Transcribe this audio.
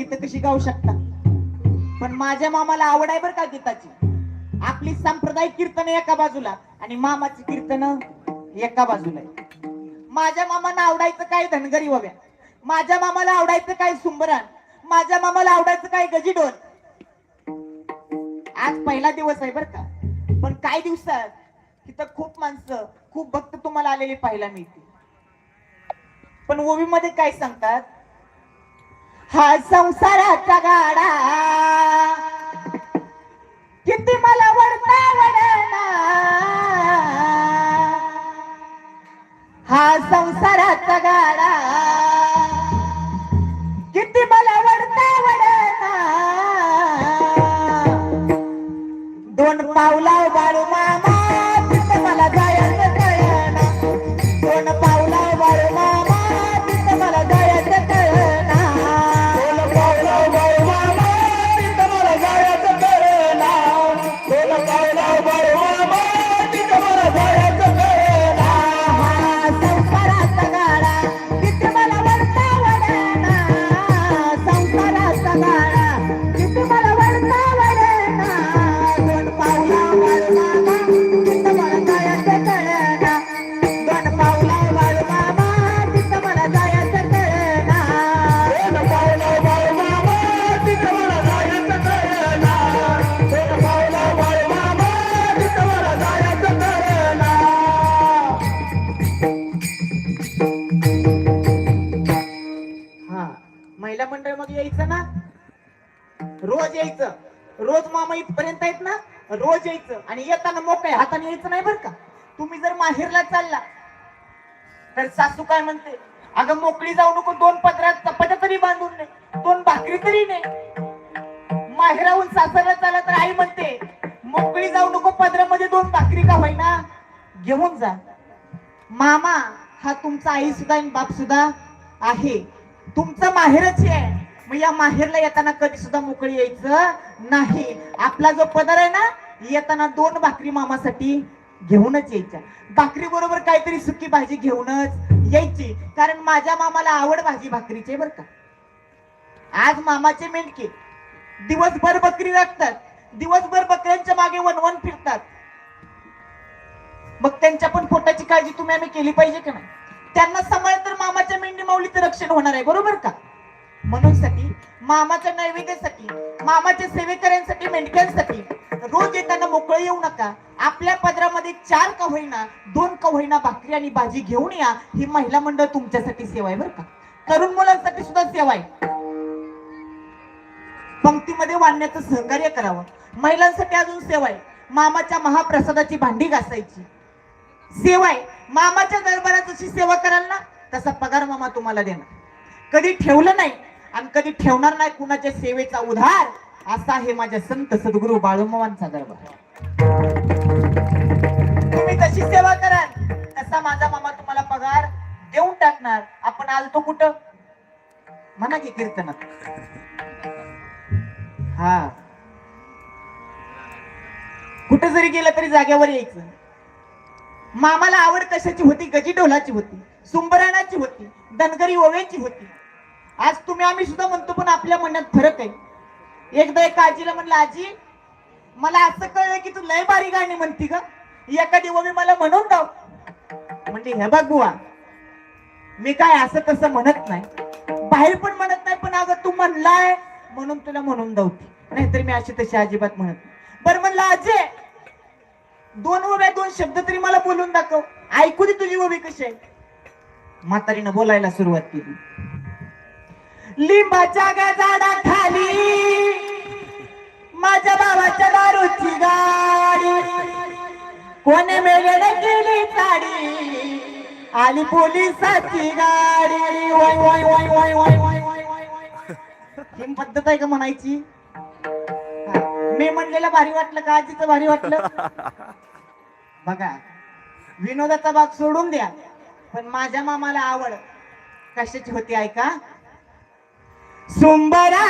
गीत कशी गाऊ शकता पण माझ्या मामाला आवड आहे बरं का गीताची. आपली सांप्रदायिक कीर्तन एका बाजूला आणि मामाची कीर्तन एका बाजूला माझ्या मामाला आवडायचं काय धनगरी वव्या? माझ्या मामाला आवडायचं काय सुंबरान? माझ्या मामाला आवडायचं काय गजीडोल? आज पहिला दिवस आहे बर का. पण काय दिवसात तिथं खूप माणसं खूप भक्त तुम्हाला आलेले पाहायला मिळतील. पण ओवी मध्ये काय सांगतात? हा संसाराचा गाडा. किती मला वडता वडना. हा संसाराचा गाडा. किती मला वडता वडना. दोन पावला हा. महिला मंडळ मग यायचं ना? रोज यायचं. रोज मामा इथपर्यंत आहेत ना? रोज यायचं. आणि येताना मोकळे हाताने यायचं नाही बरं का? तुम्ही जर माहेरला चालला तर सासू काय म्हणते? अगं मोकळी जाऊ नको दोन पदरात चपात्या तरी बांधून नये दोन भाकरी तरी नाही माहेराहून सासरला चालला तर आई म्हणते मोकळी जाऊ नको पदरामध्ये दोन भाकरी का होईना? घेऊन जा. मामा हा तुमचा आई सुद्धा आणि बाप सुद्धा आहे. तुमचं माहेरच आहे. मग या माहेरला येताना कधी सुद्धा मोकळी यायचं नाही. आपला जो पदर आहे ना येताना दोन भाकरी मामासाठी घेऊनच यायच्या. भाकरी बरोबर काहीतरी सुकी भाजी घेऊनच यायची. कारण माझ्या मामाला आवड भाजी भाकरीची बर का. आज मामाचे मेंढके दिवसभर बकरी राखतात. दिवसभर बकऱ्यांच्या मागे वनवन फिरतात. मग त्यांच्या पण पोटाची काळजी तुम्ही आम्ही केली पाहिजे का नाही? त्यांना सांभाळ तर मामाच्या मेंढी माऊलीचं रक्षण होणार आहे बरोबर का? म्हणून साठी मामाच्या नैवेद्यासाठी मामाच्या सेवेकऱ्यांसाठी मेंढक्यांसाठी रोज येताना मोकळं येऊ नका. आपल्या पदरामध्ये चार का होईना दोन का होईना भाकरी आणि भाजी घेऊन या. ही महिला मंडळ तुमच्यासाठी सेवा आहे बरं का? तरुण मुलांसाठी सुद्धा सेवा आहे. पंक्तीमध्ये वाढण्याचं सहकार्य करावं. महिलांसाठी अजून सेवा आहे. मामाच्या महाप्रसादाची भांडी घासायची. सेवा आहे मामाच्या दरबारात जशी सेवा कराल ना तसा पगार मामा तुम्हाला देणार. कधी ठेवलं नाही आणि कधी ठेवणार नाही कुणाच्या सेवेचा उधार असा आहे माझ्या संत सद्गुरु बाळूमावांचा दरबार. तुम्ही तशी सेवा कराल तसा माझा मामा तुम्हाला पगार देऊन टाकणार. आपण आलतो कुठं? म्हणा की कीर्तनात. हा. कुठं जरी गेलं तरी जाग्यावर यायचं. मामाला आवड कशाची होती? गजी ढोलाची होती सुंबराणाची होती धनगरी ओव्याची होती. आज तुम्ही आम्ही सुद्धा म्हणतो पण आपल्या म्हणण्यात फरक आहे. एकदा एका आजीला म्हणलं आजी मला असं कळलं की तू लय बारी गाणी म्हणती ग. एखादी ओवी मला म्हणून दाव. म्हणजे हे बघ बुवा मी काय असं तसं म्हणत नाही. बाहेर पण म्हणत नाही पण अगं तू म्हणलाय म्हणून तुला म्हणून दावती. नाहीतर मी अशी तशी अजिबात म्हणत नाही. बरं म्हणलं आजी दोन उभ्या दोन शब्द तरी मला बोलून दाखव. ऐकू दे तुझी उभी कशी आहे. म्हातारीनं बोलायला सुरुवात केली. लिंबाच्या गाडा खाली माझ्या बाबाच्या दारूची गाडी. कोणी मेले केली गाडी आली पोलिसाची गाडी. वय वय वय वय वय वय ही पद्धत आहे का म्हणायची? मी म्हणलेलं भारी वाटलं का? आजीचं भारी वाटलं. बघा विनोदाचा भाग सोडून द्या पण माझ्या मामाला आवड कशाची होती ऐका? सुंबरा